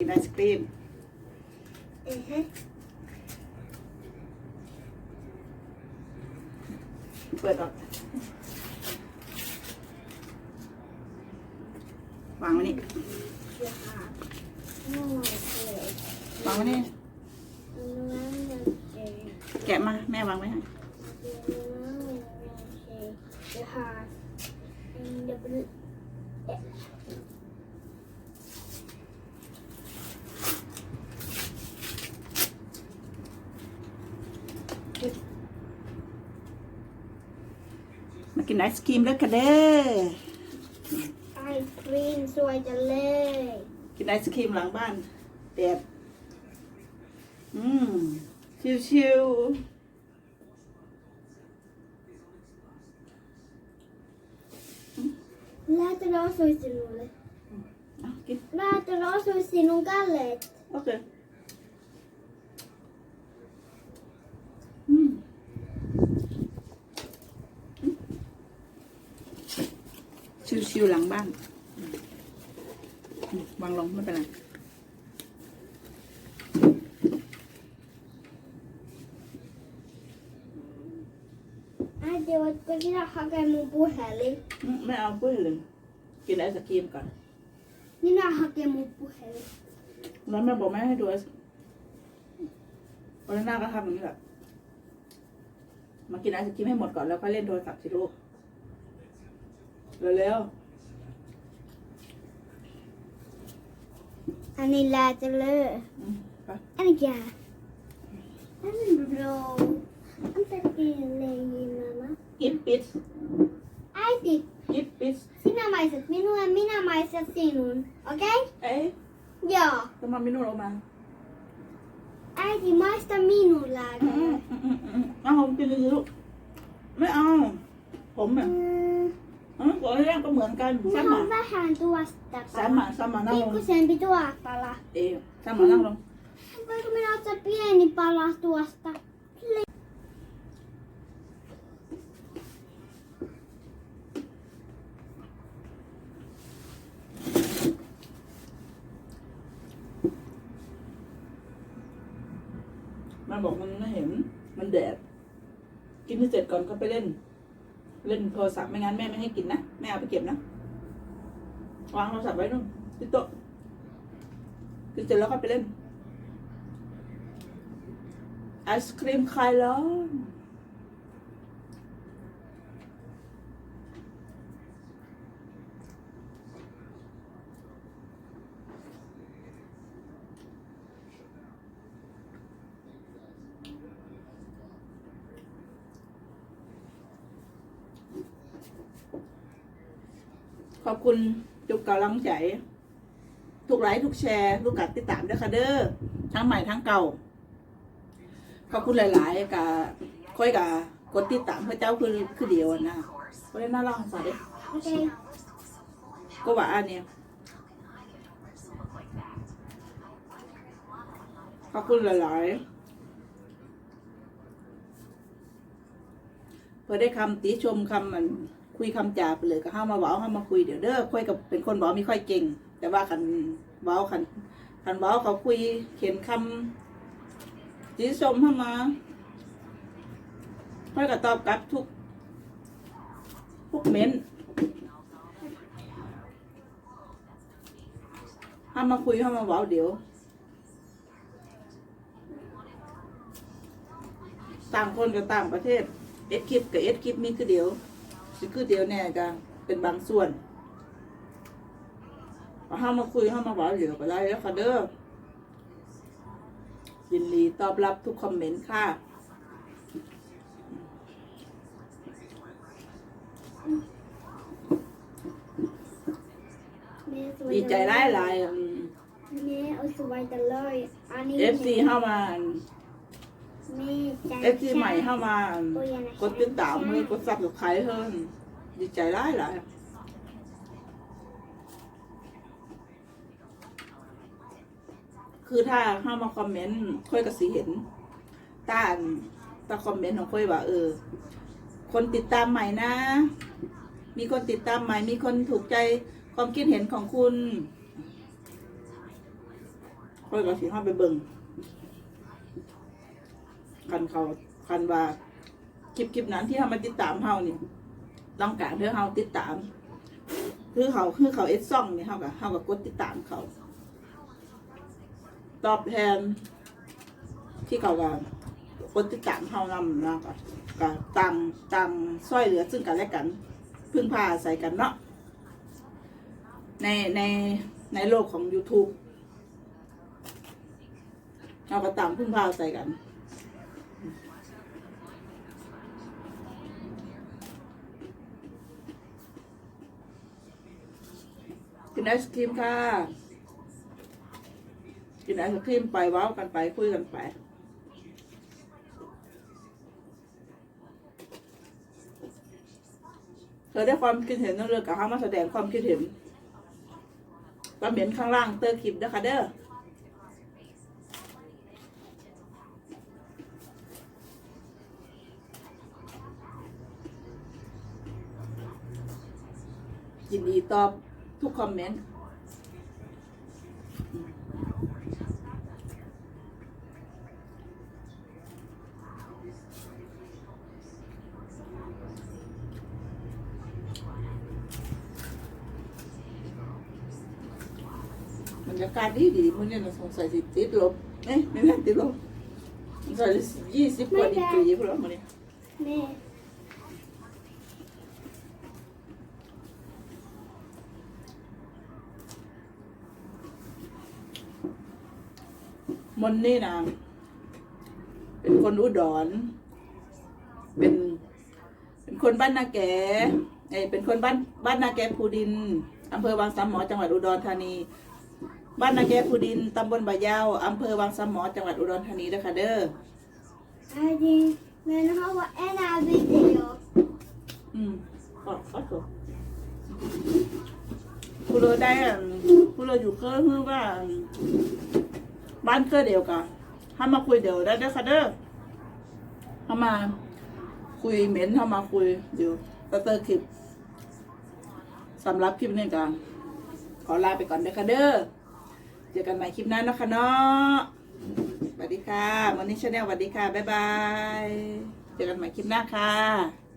กินไอศครีมอือฮึเปิดออกวางไว้นี่เดี๋ยวค่ะโอ้ยวางไว้นี่น้ำมันเจแกะมา แม่วางไว้ให้ น้ำมันเจเดี๋ยวค่ะเดี๋ยวเป็น มา กินไอศครีมแล้วกันเด้อไอศครีมสวยจังเลย กินไอศครีมหลังบ้านแดดอืมชิว Laten we zo eens doen. ๆเอากิน Laten we zo eens doen galet. โอเคอืม ชิวๆหลังบ้านอืมวางลงไม่เป็นไร Ah, det var ett bra hagga med buheli. อืมไม่เอาเพื่อนเลยกินไอศครีมก่อน Minä haken mun puhelin. แล้วแม่บอกแม่ให้ดูไอศวันหน้าก็ทำอย่างนี้แหละมากินไอศครีมให้หมดก่อนแล้วก็เล่นโทรศัพท์สิลูก เร็ว Ani läätelö. ๆอืมไป Ani kää. Ani bro. Anta kielleen mama. กินปิด Äiti, กินปิด sinä maistat minua ja minä maistat sinun. Okei? Okay? เอ๊ะ Joo. ทำไมไม่นู่นออกมา Äiti, maista minun อืม lääkäri. อืมอืมอืมเอาผมกินเลยลูกไม่เอาผมอะ Mm, อ๋อก่อนแรกก็เหมือนกัน minä ซ้ำมา on vähän tuosta ซ้ำมาซ้ำมานั่งลง Pikkusempi tuosta. เอ๊ะ ซ้ำมานั่งลง Voinko minä ottaa pieni pala tuosta? มันบอกมันไม่เห็น มันแดด กินให้เสร็จก่อนก็ไปเล่น เล่นโทรศัพท์ไม่งั้นแม่ไม่ให้กินนะแม่เอาไปเก็บนะวางโทรศัพท์ไว้นู่นที่โต๊ะกินเสร็จแล้วก็ไปเล่นไอศครีมคลายร้อน ขอบคุณทุกกำลังใจ ทุกไลค์ทุกแชร์ทุกการติดตามด้วยค่ะเด้อทั้งใหม่ทั้งเก่า ขอบคุณหลาย ๆกับค่อยกับกดติดตามพระเจ้าคือคือเดียวอะนะก็ได้น่ารักสาเด้ Okej. ก็ว่าอันเนี้ยขอบคุณหลายๆเพื่อได้คำติชมคำมัน คุยคำจาไปเลยก็ห้ามาเว้าห้ามาคุยเดี๋ยวเด้อค่อยกับเป็นคนเว้าไม่ค่อยเก่ง แต่ว่าคันเว้าคันคันเว้าเขาคุยเขียนคำติชมเข้ามาค่อยก็ตอบกลับทุกทุกเม้นต์ห้ามาคุยห้ามาเว้าเดี๋ยวต่างคนกับต่างประเทศเอ็ดคลิปกับเอ็ดคลิปมีคือเดียว สิคือเดียวแน่กันเป็นบางส่วนเอาห้ามาคุยห้ามาเว้าเดี๋ยวก็ได้แล้วค่ะเด้อยินดีตอบรับทุกคอมเมนต์ค่ะดีใจหลายหลายๆอืม Med och så var det löj. Ani. เอฟซีเข้ามา Med เอฟซีใหม่เข้ามากดติดตามเฮ้ยกดซับกับใครเฮ้ย ดีใจหลายหลายคือถ้าเข้ามาคอมเมนต์ค่อยก็สิเห็นต้านตาคอมเมนต์ของค่อยว่าเออ คนติดตามใหม่นะ มีคนติดตามใหม่ มีคนถูกใจความคิดเห็นของคุณค่อยก็สิเข้าไปเบิ่งคันเขาคันว่าคลิปคลิปนั้นที่เขามาติดตามเฮานี่ ต้องการเพื่อเฮาติดตาม คือเขาคือเขาเอสซ่องเนี่ยเฮากับเฮากับกดติดตามเขา ตอบแทน ที่เขาว่ากดติดตามเฮานำนะก็ก็ต่างต่างช่วยเหลือซึ่งกันและกัน พึ่งพาอาศัยกันเนาะในในในโลกของ YouTube เราก็ตางพึ่งพาอาศัยกัน ไอศครีมค่ะ กินไอศครีมไปเว้ากันไปคุยกันไปเธอได้ความคิดเห็นเรื่องกับเขามาแสดงความคิดเห็นก็เหม็นข้างล่างเตอร์คลิปนะคะเด้อยินดีตอบ ทุกคอมเมนต์บรรยากาศดีดีมื้อนี้เราสงสัยสิติดลบเอ๊ะไม่แม่นติดลบสงสัยยี่สิบกว่าดีกรีพุ่นแล้วมื้อนี้แม่ มนนี่นะเป็นคนอุดร เป็น เป็นคนบ้านนาแกเอยเป็นคนบ้านบ้านนาแกภูดินอำเภอบางสามหมอจังหวัดอุดรธานี บ้านนาแกภูดินตำบลบะยาวอำเภอบางสามหมอจังหวัดอุดรธานีเด้อค่ะเด้อ Hadi ben hava en abi diyor. อืมก็ก็ถูกผู้เราได้อะผู้เราอยู่เคยคือว่า บ้านเคยเดียวกันถ้ามาคุยเดี๋ยวได้เด้อค่ะเด้อถ้ามาคุยเหม็นถ้ามาคุยเดี๋ยวตะเตอร์คลิปสำหรับคลิปนี้กันขอลาไปก่อนเด้อค่ะเด้อเจอกันใหม่คลิปหน้านะคะเนาะสวัสดีค่ะมอนี่ชาแนลสวัสดีค่ะบ๊ายบายเจอกันใหม่คลิปหน้าค่ะ